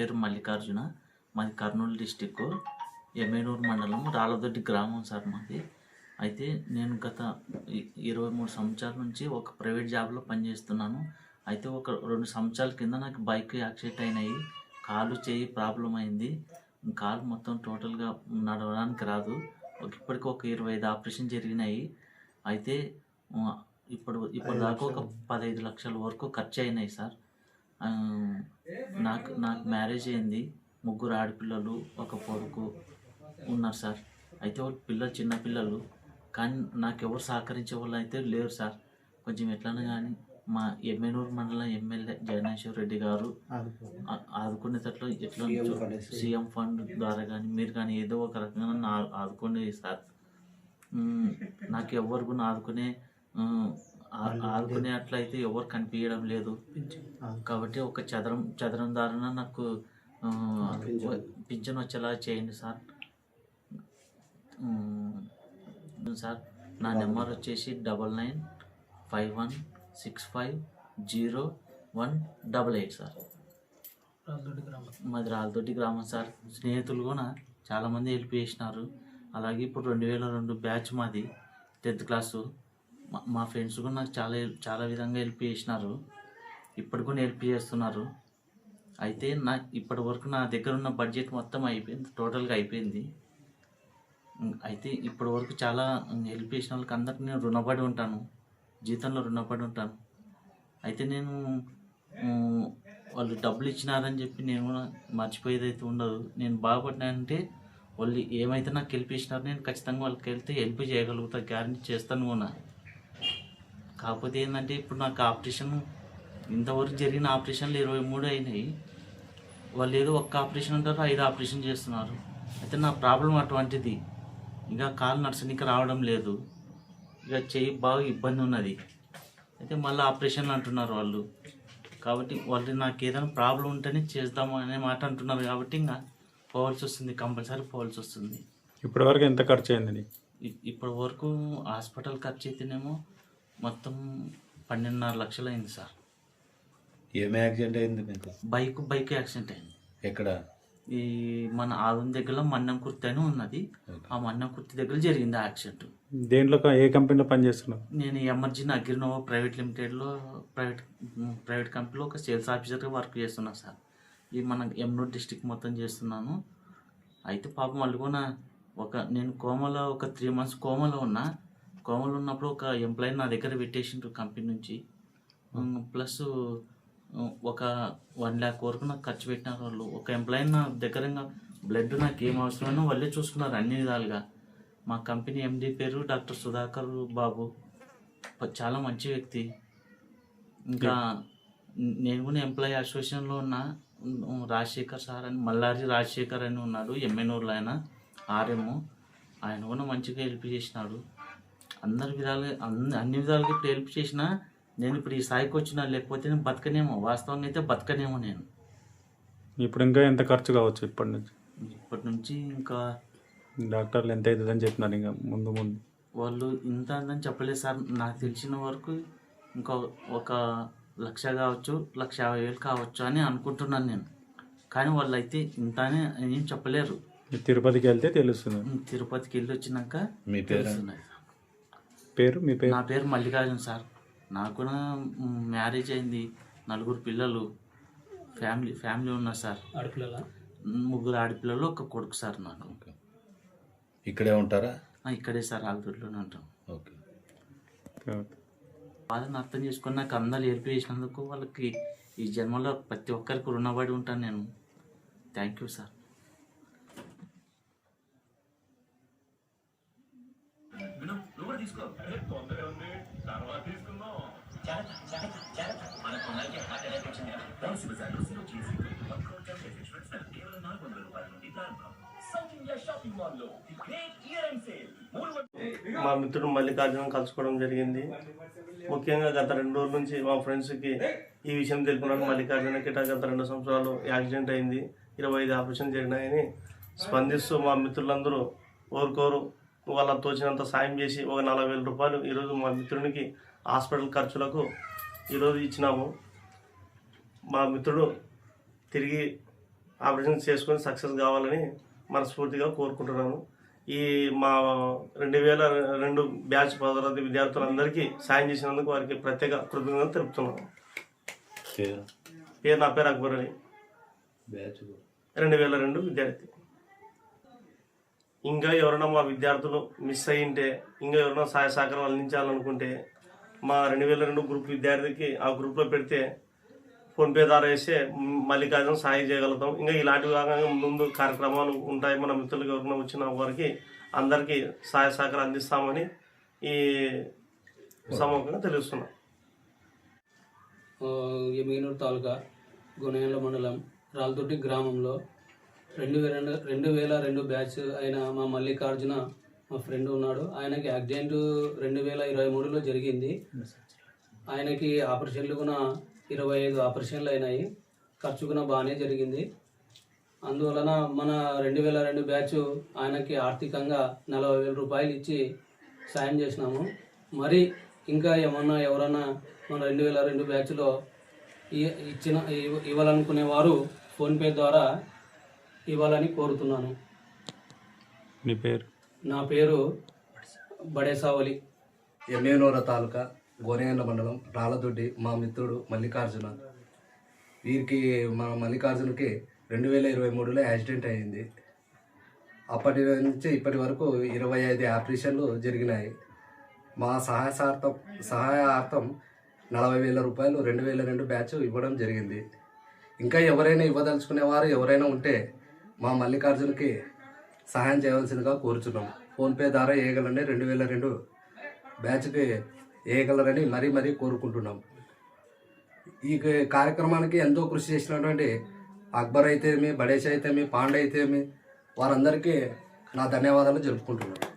పేరు మల్లికార్జున. మాది కర్నూలు డిస్టిక్ ఎమ్మెనూరు మండలం రాళ్ళదొడ్డి గ్రామం సార్ మాది. అయితే నేను గత ఇరవై మూడు సంవత్సరాల నుంచి ఒక ప్రైవేట్ జాబ్లో పనిచేస్తున్నాను. అయితే ఒక రెండు సంవత్సరాల కింద నాకు బైక్ యాక్సిడెంట్ అయినాయి. కాలు చేయి ప్రాబ్లం అయింది. కాలు మొత్తం టోటల్గా నడవడానికి రాదు. ఒక ఇప్పటికి ఒక ఇరవై ఐదు ఆపరేషన్ జరిగినాయి. అయితే ఇప్పుడు ఇప్పుడు దాకా ఒక పదహైదు లక్షల వరకు ఖర్చు అయినాయి సార్. నాకు నాకు మ్యారేజ్ అయింది. ముగ్గురు ఆడపిల్లలు ఒక కొడుకు ఉన్నారు సార్. అయితే వాళ్ళు పిల్లలు చిన్న పిల్లలు. కానీ నాకు ఎవరు సహకరించే వాళ్ళు అయితే లేరు సార్. కొంచెం ఎట్లన్నా కానీ మా ఎమ్మెనూరు మండలం ఎమ్మెల్యే జగనేశ్వర్ రెడ్డి గారు ఆదుకునేటట్లు. ఎట్లా సీఎం ఫండ్ ద్వారా కానీ మీరు కానీ ఏదో ఒక రకంగా ఆదుకోండి సార్. నాకు ఎవరు కూడా ఆదుకునే మ్మ్, ఆ- ఆదుకునే అట్లయితే ఎవరు కనిపించడం లేదు. కాబట్టి ఒక చదరం చదరం దారిన నాకు పింఛన్. వచ్చేలా చేయండి సార్. సార్ నా నెంబర్ వచ్చేసి double nine five one six five zero one double eight sir. మాది రాళ్ళతోటి గ్రామం సార్. స్నేహితులు కూడా చాలామంది హెల్ప్ చేసినారు. అలాగే ఇప్పుడు రెండు వేల రెండు బ్యాచ్ మాది టెన్త్ క్లాసు. మా- మా ఫ్రెండ్స్ కూడా నాకు చాలా చాలా విధంగా హెల్ప్ చేసినారు. ఇప్పుడు కూడా హెల్ప్ చేస్తున్నారు. అయితే నా ఇప్పటి వరకు నా దగ్గర ఉన్న బడ్జెట్ మొత్తం అయిపోయింది టోటల్గా అయిపోయింది. అయితే ఇప్పటి వరకు చాలా హెల్ప్ చేసిన వాళ్ళకి అందరికి నేను రుణపడి ఉంటాను. జీతంలో రుణపడి ఉంటాను. అయితే నేను వాళ్ళు డబ్బులు ఇచ్చినారని చెప్పి నేను కూడా మర్చిపోయేది అయితే ఉండదు. నేను బాగుపడినానంటే వాళ్ళు ఏమైతే నాకు హెల్ప్ ఇచ్చినారో నేను ఖచ్చితంగా వాళ్ళకి వెళ్తే హెల్ప్ చేయగలుగుతా గ్యారంటీ చేస్తాను కూడా. కాకపోతే ఏంటంటే ఇప్పుడు నాకు ఆపరేషన్ ఇంతవరకు జరిగిన ఆపరేషన్లు ఇరవై మూడు అయినాయి. వాళ్ళు ఏదో ఒక్క ఆపరేషన్ అంటారు ఐదు ఆపరేషన్ చేస్తున్నారు. అయితే నా ప్రాబ్లం అటువంటిది. ఇక కాలు నడసనికి రావడం లేదు. ఇక చెయ్యి బాగా ఇబ్బంది ఉన్నది. అయితే మళ్ళీ ఆపరేషన్లు అంటున్నారు వాళ్ళు. కాబట్టి వాళ్ళు నాకు ఏదైనా ప్రాబ్లం ఉంటేనే చేద్దాము అనే మాట అంటున్నారు కాబట్టి ఇంకా పోవాల్సి వస్తుంది కంపల్సరీ పోవాల్సి వస్తుంది. ఇప్పటి వరకు ఎంత ఖర్చు అయింది ఇప్పటి వరకు హాస్పిటల్ ఖర్చు అయితేనేమో మొత్తం పన్నెండున్నర లక్షలు అయింది సార్. ఏం యాక్సిడెంట్ అయింది మీకు? బైక్ బైక్ యాక్సిడెంట్ అయింది. ఎక్కడ? ఈ మన ఆదం దగ్గర మన్నం కుర్తి అని ఉన్నది. ఆ మన్నం కుర్తి దగ్గర జరిగింది ఆ యాక్సిడెంట్. దేంట్లో ఏ కంపెనీలో పనిచేస్తున్నావు నేను ఎమర్జీన్ అగ్రినోవా ప్రైవేట్ లిమిటెడ్లో ప్రైవేట్ ప్రైవేట్ కంపెనీలో ఒక సేల్స్ ఆఫీసర్గా వర్క్ చేస్తున్నా సార్. ఈ మన ఎమ్నూర్ డిస్టిక్ మొత్తం చేస్తున్నాను. అయితే పాపం వాళ్ళు కూడా ఒక నేను కోమలో ఒక త్రీ మంత్స్ కోమలో ఉన్నా. కోమలో ఉన్నప్పుడు ఒక ఎంప్లాయీ నా దగ్గర పెట్టేసిండ్రు కంపెనీ నుంచి. ప్లస్ ఒక వన్ ల్యాక్ వరకు నాకు ఖర్చు పెట్టినారు వాళ్ళు. ఒక ఎంప్లాయీ నా దగ్గర బ్లడ్ నాకు ఏం అవసరమైనా వాళ్ళే చూసుకున్నారు అన్ని విధాలుగా. మా కంపెనీ ఎండి పేరు డాక్టర్ సుధాకర్ బాబు. చాలా మంచి వ్యక్తి. ఇంకా నేను కూడా ఎంప్లాయీ అసోసియేషన్లో ఉన్న. రాజశేఖర్ సార్ అని మల్లారి రాజశేఖర్ అని ఉన్నాడు. ఎమ్మెనూరులో ఆయన ఆర్ఎం ఆయన కూడా మంచిగా హెల్ప్ చేసినాడు. అందరి విధాలుగా అన్ని అన్ని విధాలుగా ఇప్పుడు హెల్ప్ చేసినా నేను ఇప్పుడు ఈ స్థాయికి వచ్చినా లేకపోతే నేను బతకనేమో వాస్తవంగా అయితే బతకనేమో నేను. ఇప్పుడు ఇంకా ఎంత ఖర్చు కావచ్చు ఇప్పటి నుంచి? ఇప్పటి నుంచి ఇంకా డాక్టర్లు ఎంత అవుతుందని చెప్పినారు ఇంకా ముందు ముందు. వాళ్ళు ఇంత అని చెప్పలేదు సార్. నాకు తెలిసిన వరకు ఇంకా ఒక లక్ష కావచ్చు లక్ష యాభై వేలు కావచ్చు అని అనుకుంటున్నాను నేను. కానీ వాళ్ళు అయితే ఇంత అని ఏం చెప్పలేరు. తిరుపతికి వెళ్తే తెలుస్తుంది. తిరుపతికి వెళ్ళి వచ్చినాక మీ పేరు? తెలుస్తున్నాయి. పేరు? మీ పేరు? నా పేరు మల్లికార్జున సార్. నాకు కూడా మ్యారేజ్ అయింది. నలుగురు పిల్లలు ఫ్యామిలీ ఫ్యామిలీ ఉన్నారు సార్. ముగ్గురు ఆడపిల్లలు ఒక కొడుకు సార్ నాకు. ఓకే. ఇక్కడే ఉంటారా? ఆ, ఇక్కడే సార్ ఆల్దూరులోనే ఉంటాం. ఓకే. వాళ్ళని అర్థం చేసుకొని నాకు అందరు హెల్ప్ చేసినందుకు వాళ్ళకి ఈ జన్మలో ప్రతి ఒక్కరికి రుణపడి ఉంటాను నేను. Thank you sir. మా మిత్రుడు మల్లికార్జున కలుసుకోవడం జరిగింది. ముఖ్యంగా గత రెండు రోజుల నుంచి మా ఫ్రెండ్స్కి ఈ విషయం తెలుపుకున్నాను. మల్లికార్జున కిట గత రెండు సంవత్సరాలు యాక్సిడెంట్ అయింది. ఇరవై ఐదు ఆపరేషన్ జరిగినాయని స్పందిస్తూ మా మిత్రులందరూ ఓరుకోరు. వాళ్ళ తోచినంత సాయం చేసి ఒక నలభై వేల రూపాయలు ఈరోజు మా మిత్రునికి హాస్పిటల్ ఖర్చులకు ఈరోజు ఇచ్చినాము. మా మిత్రుడు తిరిగి ఆపరేషన్ చేసుకొని సక్సెస్ కావాలని మనస్ఫూర్తిగా కోరుకుంటున్నాను ఈ మా రెండు వేల రెండు బ్యాచ్ పదవతరగతి విద్యార్థులందరికీ సాయం చేసినందుకు వారికి ప్రత్యేక కృతజ్ఞతలు తెలుపుతున్నాను పేరు? నా పేరు అక్బర్ అలీ బ్యాచ్ రెండు వేల రెండు విద్యార్థి. ఇంకా ఎవరైనా మా విద్యార్థులు మిస్ అయ్యింటే ఇంకా ఎవరైనా సహాయ సహకారం అందించాలనుకుంటే మా రెండు వేల రెండు గ్రూప్ విద్యార్థికి ఆ గ్రూప్లో పెడితే ఫోన్పే ద్వారా వేస్తే మల్లికార్జున సాయం చేయగలుగుతాం. ఇంకా ఇలాంటివి కాకుండా ముందు కార్యక్రమాలు ఉంటాయి. మన మిత్రులకు ఎవరైనా వచ్చిన వారికి అందరికీ సహాయ సహకారం అందిస్తామని ఈ సమగ్రంగా తెలుస్తున్నాం. ఎమిగినూరు తాలూకా గుణయంల మండలం రాల్తొట్టి గ్రామంలో రెండు వేల రెండు వేల రెండు బ్యాచ్ అయిన మా మల్లికార్జున మా ఫ్రెండ్ ఉన్నాడు. ఆయనకి యాక్సిడెంట్ రెండు వేల ఇరవై మూడులో జరిగింది. ఆయనకి ఆపరేషన్లు కూడా ఇరవై ఐదు ఆపరేషన్లు అయినాయి. ఖర్చు కూడా బాగానే జరిగింది. అందువలన మన రెండు వేల రెండు బ్యాచ్ ఆయనకి ఆర్థికంగా నలభై వేల రూపాయలు ఇచ్చి సాయం చేసినాము. మరి ఇంకా ఏమన్నా ఎవరన్నా మన రెండు వేల రెండు బ్యాచ్లో ఇ- ఇచ్చిన ఇవ్వ- ఇవ్వాలనుకునే వారు ఫోన్పే ద్వారా ఇవ్వాలని కోరుతున్నాను. మీ పేరు? నా పేరు బడేసావలి. ఎమ్మెనూర తాలూకా గోనేయండ్ల మండలం రాళ్ళదొడ్డి మా మిత్రుడు మల్లికార్జున. వీరికి మా మల్లికార్జునకి రెండు వేల ఇరవై మూడులో యాక్సిడెంట్ అయింది అప్పటి నుంచి ఇప్పటి వరకు ఇరవై ఐదు ఆపరేషన్లు జరిగినాయి. మా సహాయసార్థం సహాయార్థం నలభై వేల రూపాయలు రెండు వేల రెండు బ్యాచ్ ఇవ్వడం జరిగింది. ఇంకా ఎవరైనా ఇవ్వదలుచుకునే వారు ఎవరైనా ఉంటే మా మల్లికార్జునకి సహాయం చేయవలసిందిగా కోరుచున్నాం. ఫోన్పే ద్వారా వేయగలని రెండు వేల రెండు బ్యాచ్కి వేయగలరని మరీ మరీ కోరుకుంటున్నాం. ఈ కార్యక్రమానికి ఎంతో కృషి చేసినటువంటి అక్బర్ అయితేమి బడేష్ అయితేమి పాండే అయితేమి వారందరికీ నా ధన్యవాదాలు జరుపుకుంటున్నాను.